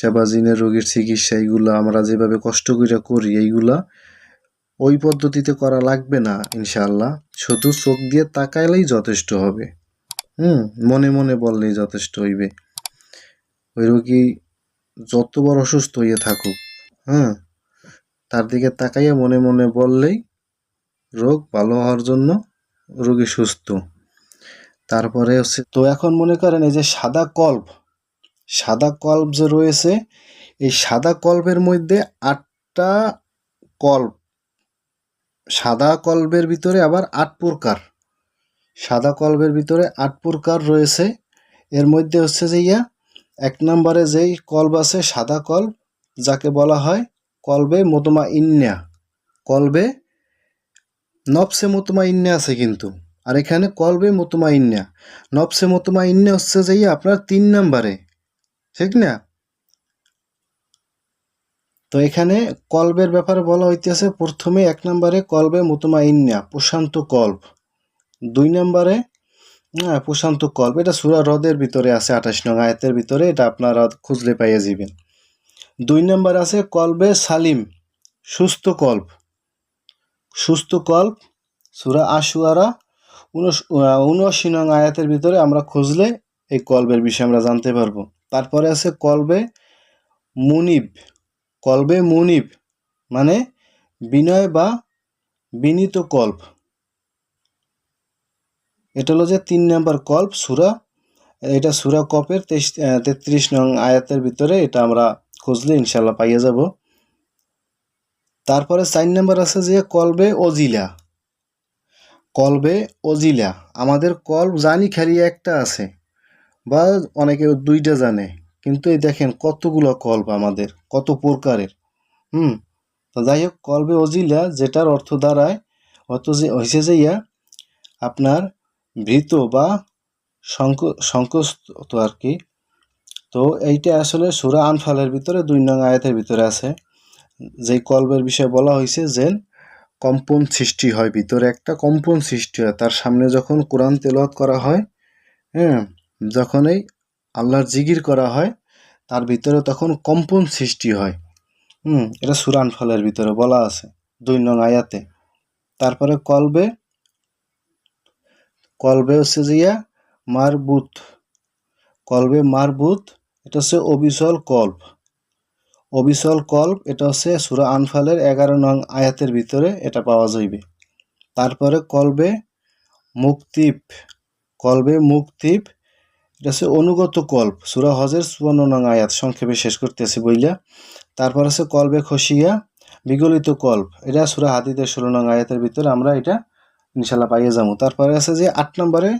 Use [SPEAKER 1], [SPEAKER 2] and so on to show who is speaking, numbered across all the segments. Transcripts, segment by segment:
[SPEAKER 1] সেবাজিনের রোগীর চিকিৎসা এইগুলো আমরা যেভাবে কষ্ট করে করি, এইগুলা ওই পদ্ধতিতে করা লাগবে না ইনশাল্লাহ শুধু চোখ দিয়ে তাকাইলেই যথেষ্ট হবে। হুম, মনে মনে বললেই যথেষ্ট হইবে। ওই রোগী যত বড় অসুস্থ হয়ে থাকুক হ্যাঁ তার দিকে তাকাইয়া মনে মনে বললেই রোগ ভালো হওয়ার জন্য রোগী সুস্থ। তারপরে হচ্ছে, তো এখন মনে করেন এই যে সাদা কল্প সাদা কল্প যে রয়েছে, এই সাদা কল্পের মধ্যে আটটা কল্প, সাদা কল্পের ভিতরে আবার আট প্রকার। সাদা কল্পের ভিতরে আট প্রকার রয়েছে। এর মধ্যে হচ্ছে যে ইয়া, এক নম্বরে যেই কল্প আছে সাদা কল্প, যাকে বলা হয় কলবে মোতমা ইন্যা। কলবে নবসে মোতমা ইন্যা আছে কিন্তু। আর এখানে কলবে মোতমা ইন্যা। নবসে মোতমা ইন্না হচ্ছে যে আপনার তিন নম্বরে। ঠিক না? তো এখানে কল্বের ব্যাপারে বলা হইতেছে, প্রথমে এক নম্বরে কলবে মোতমা ইন্যা প্রশান্ত কল্প। দুই নম্বরে হ্যাঁ প্রশান্ত কল্প, এটা সুরা হ্রদের ভিতরে আছে, আঠাশ নং আয়াতের ভিতরে, এটা আপনারা খুঁজলে পাইয়ে যাবেন। দুই নম্বর আছে কলবে সালিম, সুস্থ কল্প। সুস্থ কল্প, সুরা আশুয়ারা উনআশি নং আয়াতের ভিতরে আমরা খুঁজলে এই কল্পের বিষয়ে আমরা জানতে পারব। তারপরে আছে কলবে মুনিব। কলবে মুনিব মানে বিনয় বা বিনীত কল্প। এটা হলো যে তিন নম্বর কল্প, সুরা। এটা সুরা কপের তেইশ তেত্রিশ নং আয়াতের ভিতরে এটা আমরা খুঁজলে ইনশাল্লাহ পাইয়ে যাব। তারপরে চার নম্বর আছে যে কলবে অজিলা। কলবে অজিলা। আমাদের কল্প জানি খালি একটা আছে। বা অনেকে দুইটা জানে। কিন্তু এই দেখেন কতগুলো কল্প আমাদের, কত প্রকারের। হুম? যাই হোক কলবে অজিলা, যেটার অর্থ দাঁড়ায় অর্থ যে হয়েছে যে ইয়া, আপনার ভীত বা সংক সংকোচ আর কি। তো এইটা আসলে সুরা আনফালের ভিতরে, দুই নং আয়াতের ভিতরে আছে। যেই কল্পের বিষয়ে বলা হয়েছে যে, কম্পন সৃষ্টি হয়, ভিতরে একটা কম্পন সৃষ্টি হয়। তার সামনে যখন কোরআন তেলত করা হয় হ্যাঁ যখন এই আল্লাহর জিগির করা হয়, তার ভিতরে তখন কম্পন সৃষ্টি হয়। হুম, এটা সুরান ফলের ভিতরে বলা আছে, দুই নং আয়াতে। তারপরে কলবে কলবে হচ্ছে জিয়া মারবুত। কলবে মারবুত, এটা হচ্ছে অবিচল কল্প। অবিচল কল্প, এটা হচ্ছে সুরা আনফালের এগারো নং আয়াতের ভিতরে এটা পাওয়া যাইবে। তারপরে কলবে মুক্তিপ কলবে মুক্তিপ এটা হচ্ছে অনুগত কল্প। সুরা হজের চুয়ান্ন নং আয়াত সংক্ষেপে শেষ করতেছি বইলা। তারপর আছে কলবে খসিয়া, বিগলিত কল্প। এটা সুরা হাদিদের ষোলো নং আয়াতের ভিতরে আমরা এটা ইনশাল্লাহ পাইয়ে যাব। তারপরে আছে যে আট নম্বরে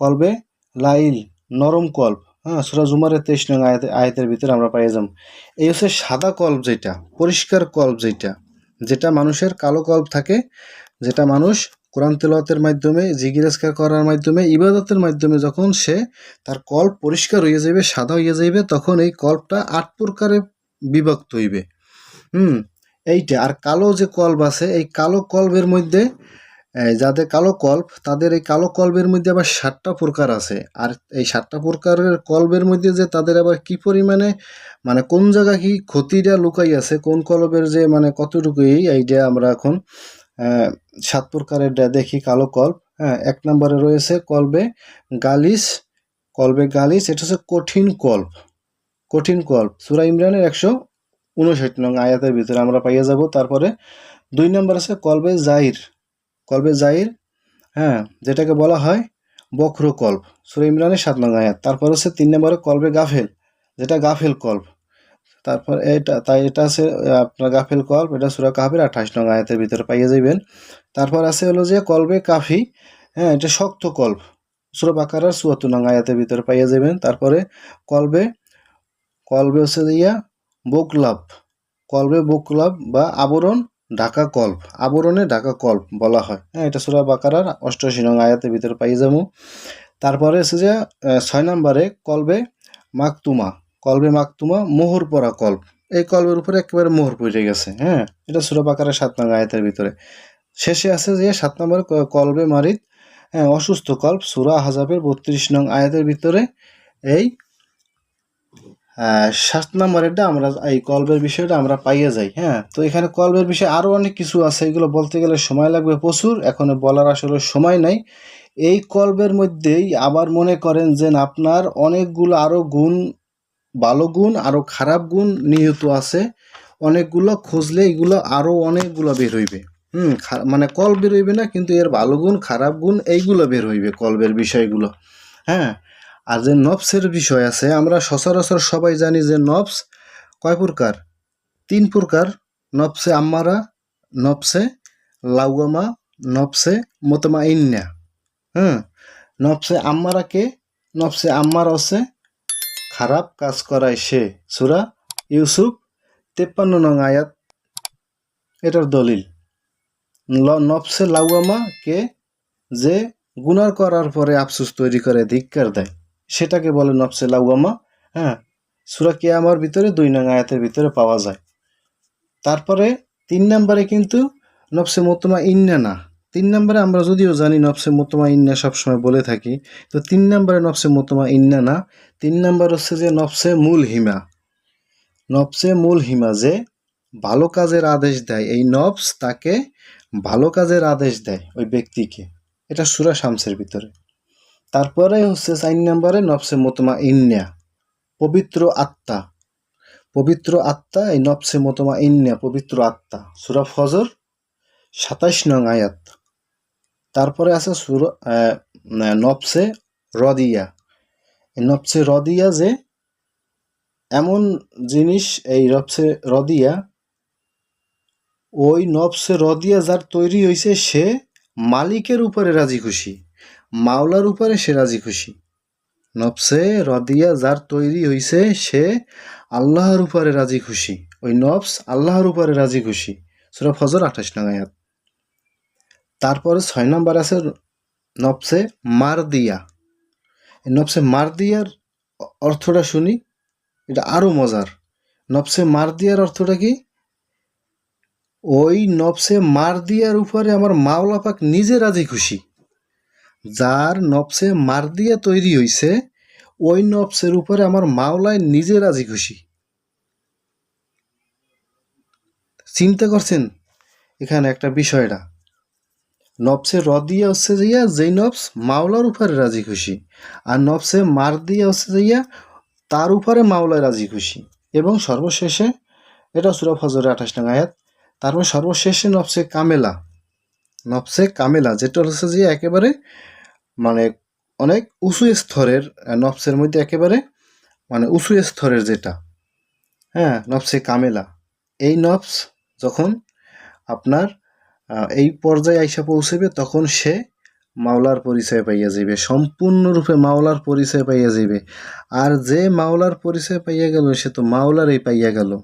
[SPEAKER 1] কলবে লাইল, নরম কল্প। হ্যাঁ সুরা জুমারের তেইশ নং আয়াতের আয়াতের ভিতরে আমরা পাইয়ে যাব। এই হচ্ছে সাদা কল্প যেটা, পরিষ্কার কল্প যেটা যেটা মানুষের কালো কল্প থাকে, যেটা মানুষ কোরআন তেলাওয়াতের মাধ্যমে জিগিরাজকার করার মাধ্যমে, ইবাদতের মাধ্যমে যখন সে তার কল্প পরিষ্কার হয়ে যাবে সাদা হয়ে যাবে তখন এই কল্পটা আট প্রকারে বিভক্ত হইবে। হুম, এইটা আর কালো যে কল্প আছে, এই কালো কল্পের মধ্যে যাদের কালো কল্প, তাদের এই কালো কল্পের মধ্যে আবার সাতটা প্রকার আছে। আর এই সাতটা প্রকারের কল্পের মধ্যে যে তাদের আবার কি পরিমাণে মানে কোন জায়গা কি ক্ষতিটা লুকাই আছে কোন কল্পের যে মানে কতটুকু এই আইডিয়া আমরা এখন সাত প্রকারের দেখি কালো কল্প। হ্যাঁ এক নম্বরে রয়েছে কলবে গালিস কলবে গালিস, এটা হচ্ছে কঠিন কল্প। কঠিন কল্প। সুরা ইমরানের একশো উনষাট নং আয়াতের ভিতরে আমরা পাইয়া যাব। তারপরে দুই নম্বর আছে কলবে জাহির। কলবে জাহির হ্যাঁ যেটাকে বলা হয় বক্র কল্প। সুরা ইমরানের সাত নং আয়াত। তারপর হচ্ছে তিন নম্বরে কলবে গাফেল, যেটা গাফেল কল্প। তারপর এটা, তাই এটা আছে আপনার গাফেল কল্প এটা সুরা কাফের আঠাশ নং আয়াতের ভিতরে পাইয়ে যাবেন তারপর আছে হলো যে কলবে কাফি হ্যাঁ এটা শক্ত কল্প। সুরা বাকারার চুয়াত্তর নং আয়াতের ভিতরে পাইয়ে যাবেন তারপরে কলবে কলবে হচ্ছে ইয়া বোকলাভ কলবে বোকলাভ বা আবরণ, ঢাকা কল্প। আবরণে ঢাকা কল্প বলা হয়। হ্যাঁ এটা সুরা বাকারার অষ্টআশি নং আয়াতের ভিতরে পাইয়ে যাব। তারপরে হচ্ছে যে ছয় নম্বরে কলবে মাকতুমা। কলবে মাকতুমা, মোহর পরা কল্প। এই কল্পের উপরে একেবারে মোহর পড়ে গেছে হ্যাঁ? এটা সুরা বাকারের সাত নং আয়াতের ভিতরে। শেষে আছে যে, সাত নম্বরে কলবে মারিদ হ্যাঁ অসুস্থ কল্প, সুরা হাজাবের বত্রিশ নং আয়াতের ভিতরে এই সাত নম্বরেরটা আমরা এই কলবের বিষয়টা আমরা পাইয়ে যাই হ্যাঁ? তো এখানে কলবের বিষয়ে আরও অনেক কিছু আছে, এগুলো বলতে গেলে সময় লাগবে প্রচুর, এখন বলার আসলে সময় নাই। এই কলবের মধ্যেই আবার মনে করেন যে, আপনার অনেকগুলো আরও গুণ ভালো গুণ আরও খারাপ গুণ নিহিত আছে। অনেকগুলো খুঁজলে এগুলো আরও অনেকগুলো বের হইবে। হুম মানে কল বের হইবে না, কিন্তু এর ভালো গুণ, খারাপ গুণ এইগুলো বের হইবে কলবের বিষয়গুলো। হ্যাঁ আর যে নবসের বিষয় আছে, আমরা সচরাচর সবাই জানি যে নবস কয় প্রকার? তিন প্রকার নবসে আম্মারা নবসে লাউগামা নবসে মোতমা ইন্না হ্যাঁ নবসে আম্মারাকে নবসে আম্মার আছে খারাপ কাজ করায় সে। সুরা ইউসুফ, তেপ্পান্ন নং আয়াত। এটার দলিল। নফসে লাউয়ামা কে যে গুনার করার পরে আফসুস তৈরি করে, ধিক্কার দেয়। সেটাকে বলে নফসে লাউয়ামা হ্যাঁ সুরা কিয়ামার ভিতরে দুই নং আয়াতের ভিতরে পাওয়া যায়। তারপরে তিন নম্বরে কিন্তু নফসে মোতমা ইন্না না তিন নম্বরে আমরা যদিও জানি নফসে মোতমা ইন্না সবসময় বলে থাকি, তো তিন নম্বরে নফসে মোতমা ইন্না না, তিন নম্বর হচ্ছে যে নফসে মূল হিমা। নফসে মূল হিমা যে ভালো কাজের আদেশ দেয়, এই নফস তাকে ভালো কাজের আদেশ দেয় ওই ব্যক্তিকে। এটা সুরা শামসের ভিতরে। তারপরে হচ্ছে চার নম্বরে নফসে মোতমা ইন্না, পবিত্র আত্মা। পবিত্র আত্মা, এই নফসে মোতমা ইন্না, পবিত্র আত্মা। সুরা ফজর সাতাইশ নং আয়াত। তারপরে আছে সুর নফসে রদিয়া। নফসে রদিয়া যে এমন জিনিস, এই নফসে রদিয়া, ওই নফসে রদিয়া যার তৈরি হয়েছে সে মালিকের উপরে রাজি খুশি, মাওলার উপরে সে রাজি খুশি। নফসে রদিয়া যার তৈরি হয়েছে সে আল্লাহর উপরে রাজি খুশি, ওই নফস আল্লাহর উপরে রাজি খুশি। সুরা ফজর আঠাশ নং আয়াত। তারপরে ছয় নম্বর আছে নফসে মার দিয়া এই নফসে মার দিয়ার অর্থটা শুনি, এটা আরও মজার। নবসে মার দিয়ার অর্থটা কি? ওই নবসে মার দিয়ার উপরে আমার মাওলা পাক নিজে রাজি খুশি। যার নবসে মার দিয়া তৈরি হইছে, ওই নবসের উপরে আমার মাওলায় নিজে রাজি খুশি। চিন্তা করছেন এখানে একটা বিষয়টা। নফসে র দিয়া হচ্ছে যাইয়া যেই নফস মাওলার উপরে রাজি খুশি আর নফসে মার দিয়া হচ্ছে যাইয়া তার উপরে মাওলায় রাজি খুশি। এবং সর্বশেষে এটা সুরা ফজরে আঠাশ টাকা আয়াত তারপর সর্বশেষে নবসে কামেলা। নফসে কামেলা যেটা হচ্ছে যে একেবারে মানে অনেক উঁচু স্তরের আহ, নফসের মধ্যে একেবারে মানে উঁচু স্তরের যেটা। হ্যাঁ নফসে কামেলা। এই নফস যখন আপনার এই পর্যায়ে আইসা পৌঁছবে তখন সে মাওলার পরিচয় পাইয়া যাইবে, সম্পূর্ণরূপে মাওলার পরিচয় পাইয়া যাইবে। আর যে মাওলার পরিচয় পাইয়া গেল, সে তো মাওলারই পাইয়া গেল।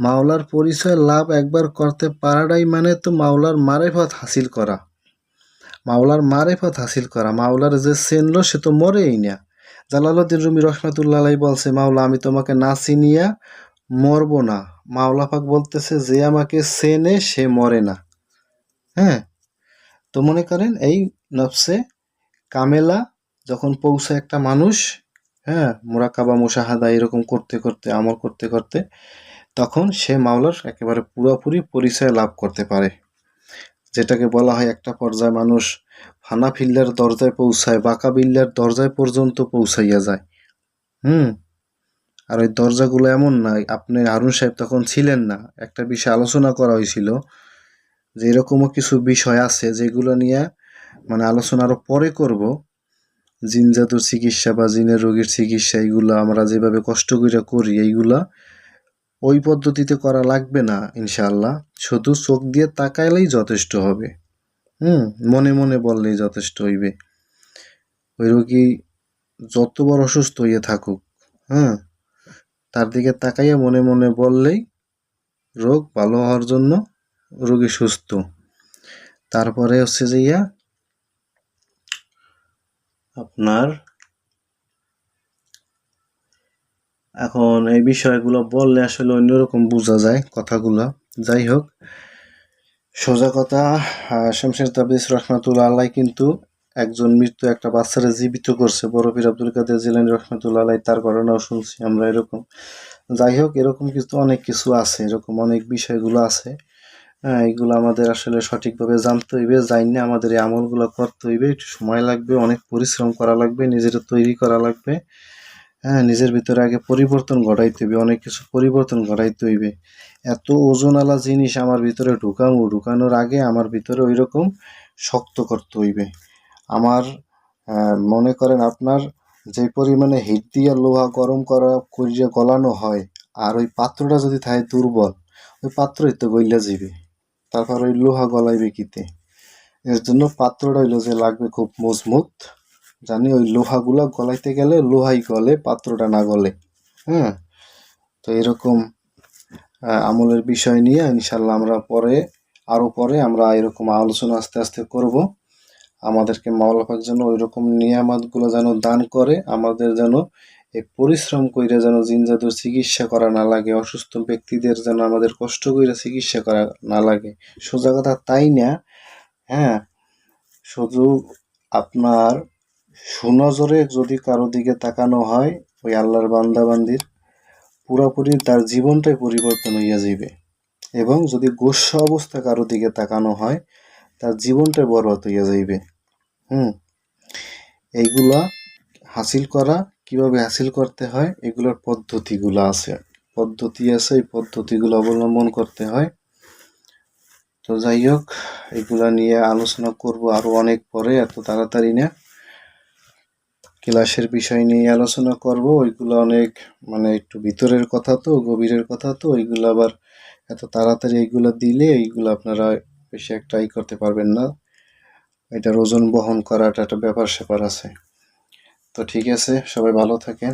[SPEAKER 1] মাওলার পরিচয় লাভ একবার করতে পারাটাই মানে তো মাওলার মারেফত হাসিল করা। মাওলার মারেফত হাসিল করা। মাওলার যে চেনলো সে তো মরেই না। জালালউদ্দিন রুমি রহমাতুল্লাহ বলছে, মাওলা, আমি তোমাকে না চিনিয়া মরবো না। মাওলা পাক বলতেছে, যে আমাকে চেনে, সে মরে না। হ্যাঁ? তো মনে করেন এই নফসে কামেলা যখন পৌঁছায় একটা মানুষ হ্যাঁ মোরাকাবা মুশাহাদা এরকম করতে করতে, আমল করতে করতে, তখন সে মাওলার একেবারে পুরোপুরি পরিচয় লাভ করতে পারে। যেটাকে বলা হয় একটা পর্যায়ে মানুষ ফানা ফিল্লার দরজায় পৌঁছায়, বাঁকা বিল্লার দরজায় পর্যন্ত পৌঁছাইয়া যায়। হুম? আর ওই দরজাগুলো এমন না, আপনি হারুন সাহেব তখন ছিলেন না। একটা বিষয়ে আলোচনা করা হয়েছিল যে এরকমও কিছু বিষয় আছে যেগুলো নিয়ে মানে আলোচনা আরও পরে করব। জিন চিকিৎসা বা জিনের রোগীর চিকিৎসা এইগুলো আমরা যেভাবে কষ্ট করে করি, এইগুলা ওই পদ্ধতিতে করা লাগবে না ইনশাল্লাহ শুধু চোখ দিয়ে তাকাইলেই যথেষ্ট হবে। হুম, মনে মনে বললেই যথেষ্ট হইবে। ওই রোগী যত বড় অসুস্থ হইয়া থাকুক হ্যাঁ তার দিকে তাকাইয়া মনে মনে বললেই রোগ ভালো হওয়ার জন্য রোগী সুস্থ। তারপরে হচ্ছে যে ইয়া, আপনার এখন এই বিষয়গুলো বললে আসলে অন্যরকম বোঝা যায় কথাগুলো। যাই হোক, সোজা কথা শামশের তাবিজ রহমাতুল্লাহ আল্লাহ কিন্তু একজন মৃত্যু একটা বাচ্চারা জীবিত করছে। বড় পীর আব্দুল কাদের জিলানী রহমতুল্লাহ আলাই তার ঘটনাও শুনছি আমরা এরকম। যাই হোক, এরকম কিন্তু অনেক কিছু আছে, এরকম অনেক বিষয়গুলো আছে। হ্যাঁ এইগুলো আমাদের আসলে সঠিকভাবে জানতে হইবে জানলে আমাদের এই আমলগুলো করতে হইবে। একটু সময় লাগবে, অনেক পরিশ্রম করা লাগবে, নিজেরা তৈরি করা লাগবে। হ্যাঁ নিজের ভিতরে আগে পরিবর্তন ঘটাইতে হইবে, অনেক কিছু পরিবর্তন ঘটাইতে হইবে। এত ওজনওয়ালা জিনিস আমার ভিতরে ঢুকানো ঢুকানোর আগে আমার ভিতরে ওই রকম শক্ত করতে হইবে। আমার মনে করেন আপনার যে পরিমাণে হিট দিয়ে লোহা গরম করা, করিয়া গলানো হয়, আর ওই পাত্রটা যদি থাকে দুর্বল, ওই পাত্রই তো গইলা যাবে তারপর ওই লোহা গলাইবে কিতে এর জন্য পাত্রটা হইল যে লাগবে খুব মজবুত। জানি ওই লোহাগুলা গলাইতে গেলে লোহাই গলে, পাত্রটা না গলে। হ্যাঁ? তো এরকম আমলের বিষয় নিয়ে ইনশাল্লাহ আমরা পরে আরও পরে আমরা এরকম আলোচনা আস্তে আস্তে করব। আমাদেরকে মাওলা পাক যেন ওই রকম নিয়ামতগুলো যেন দান করে, আমাদের যেন এই পরিশ্রম কইরা যেন জিনজাদুর চিকিৎসা করা না লাগে, অসুস্থ ব্যক্তিদের যেন আমাদের কষ্ট কইরা চিকিৎসা করা না লাগে। সোজা কথা তাই না? হ্যাঁ শুধু আপনার সুনজরে যদি কারও দিকে তাকানো হয়, ওই আল্লাহর বান্দাবান্দির, পুরাপুরি তার জীবনটাই পরিবর্তন হইয়া যাইবে। এবং যদি গোস্ব অবস্থা কারও দিকে তাকানো হয়, তার জীবনটাই বরবাদ হইয়া যাইবে। হুম, এইগুলা হাসিল করা কীভাবে হাসিল করতে হয়, এগুলোর পদ্ধতিগুলো আছে। পদ্ধতি আছে, এই পদ্ধতিগুলো অবলম্বন করতে হয়। তো যাই হোক, এগুলা নিয়ে আলোচনা করব আরও অনেক পরে, এত তাড়াতাড়ি না। ক্লাসের বিষয় নিয়ে আলোচনা করব, ওইগুলো অনেক মানে একটু ভিতরের কথা তো, গভীরের কথা তো, ওইগুলো আবার এত তাড়াতাড়ি এইগুলো দিলে এইগুলো আপনারা বেশি একটা ই করতে পারবেন না। এটার ওজন বহন করাটা একটা ব্যাপার স্যাপার আছে। তো ঠিক আছে সবাই ভালো থাকেন।